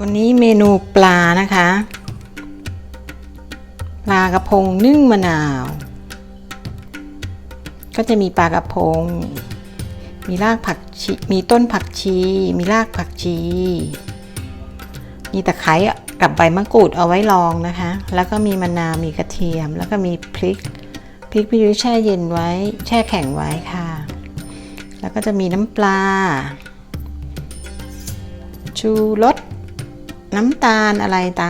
วันนี้เมนูปลานะคะ ปลากระพงนึ่งมะนาว ก็จะมีปลากระพง มีรากผักชีมีต้นผักชี มีรากผักชี มีตะไคร้กับใบมะกรูดเอาไว้รองนะคะ แล้วก็มีมะนาว มีกระเทียม แล้วก็มีพริก พริกพี่ยุ้ยแช่เย็นไว้ แช่แข็งไว้ค่ะ แล้วก็จะมีน้ำปลา ชูรส น้ำตาลอะไรตา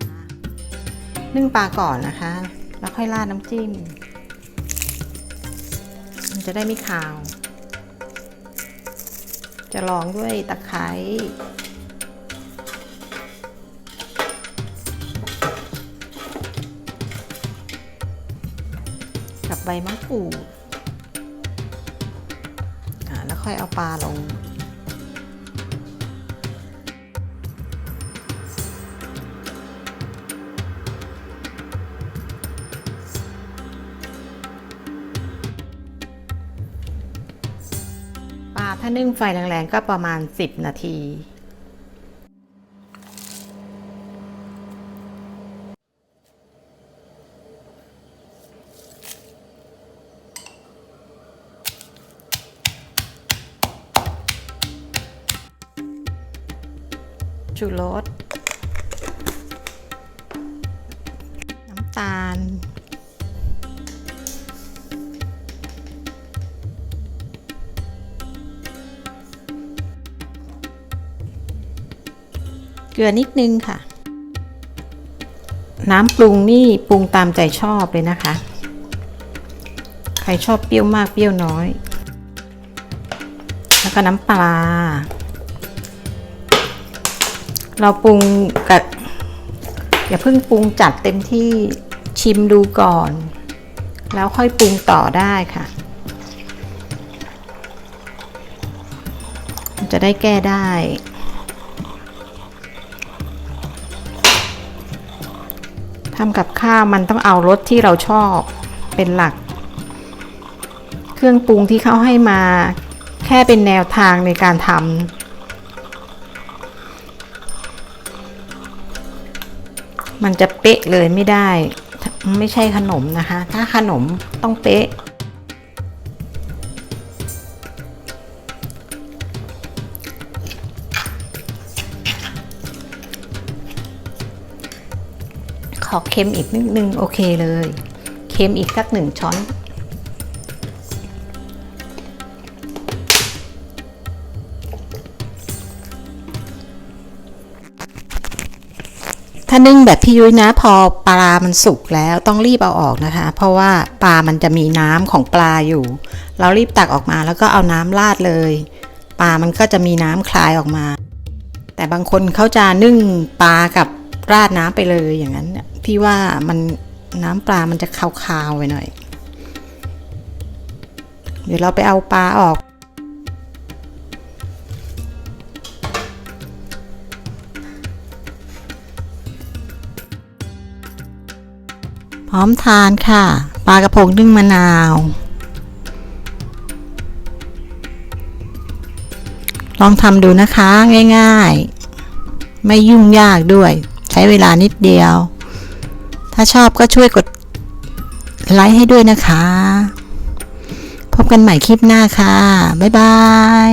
นึ่งปลาก่อนนะคะ แล้วค่อยราดน้ำจิ้ม มันจะได้ไม่คาว จะลองด้วยตะไคร้กับใบมะกรูดแล้วค่อยเอาปลาลง ถ้านึ่งไฟแรงๆก็ประมาณ 10 นาที ชูรสน้ำตาล เกลือนิดนึงค่ะ น้ำปรุงนี่ปรุงตามใจชอบเลยนะคะ ใครชอบเปรี้ยวมากเปรี้ยวน้อย แล้วก็น้ำปลา เราปรุงกับอย่าเพิ่งปรุงจัดเต็มที่ชิมดูก่อน แล้วค่อยปรุงต่อได้ค่ะ จะได้แก้ได้ ทำกับข้าวมันต้องเอารสที่เราชอบเป็นหลัก เครื่องปรุงที่เขาให้มาแค่เป็นแนวทางในการทำมันจะเป๊ะเลยไม่ได้ ไม่ใช่ขนมนะคะ ถ้าขนมต้องเป๊ะ ขอเค็มอีกนิดนึงโอเคเลย เค็มอีกสักหนึ่งช้อนถ้านึ่งแบบพี่ยุ้ยนะพอปลา มันสุกแล้วต้องรีบเอาออกนะคะ เพราะว่าปลา มันจะมีน้ำของปลาอยู่ เรารีบตักออกมาแล้วก็เอาน้ำราดเลย ปลา มันก็จะมีน้ำคลายออกมา แต่บางคนเขาจะนึ่งปลากับ ราดน้ำไปเลยอย่างนั้นพี่ว่ามันน้ำปลามันจะคาวๆไปหน่อย เดี๋ยวเราไปเอาปลาออกพร้อมทานค่ะ ปลากระพงนึ่งมะนาว ลองทำดูนะคะง่ายๆ ไม่ยุ่งยากด้วย ช้เวลานิดเดียว ถ้าชอบก็ช่วยกดไลค์ให้ด้วยนะคะ พบกันใหม่คลิปหน้าค่ะ บ๊ายบาย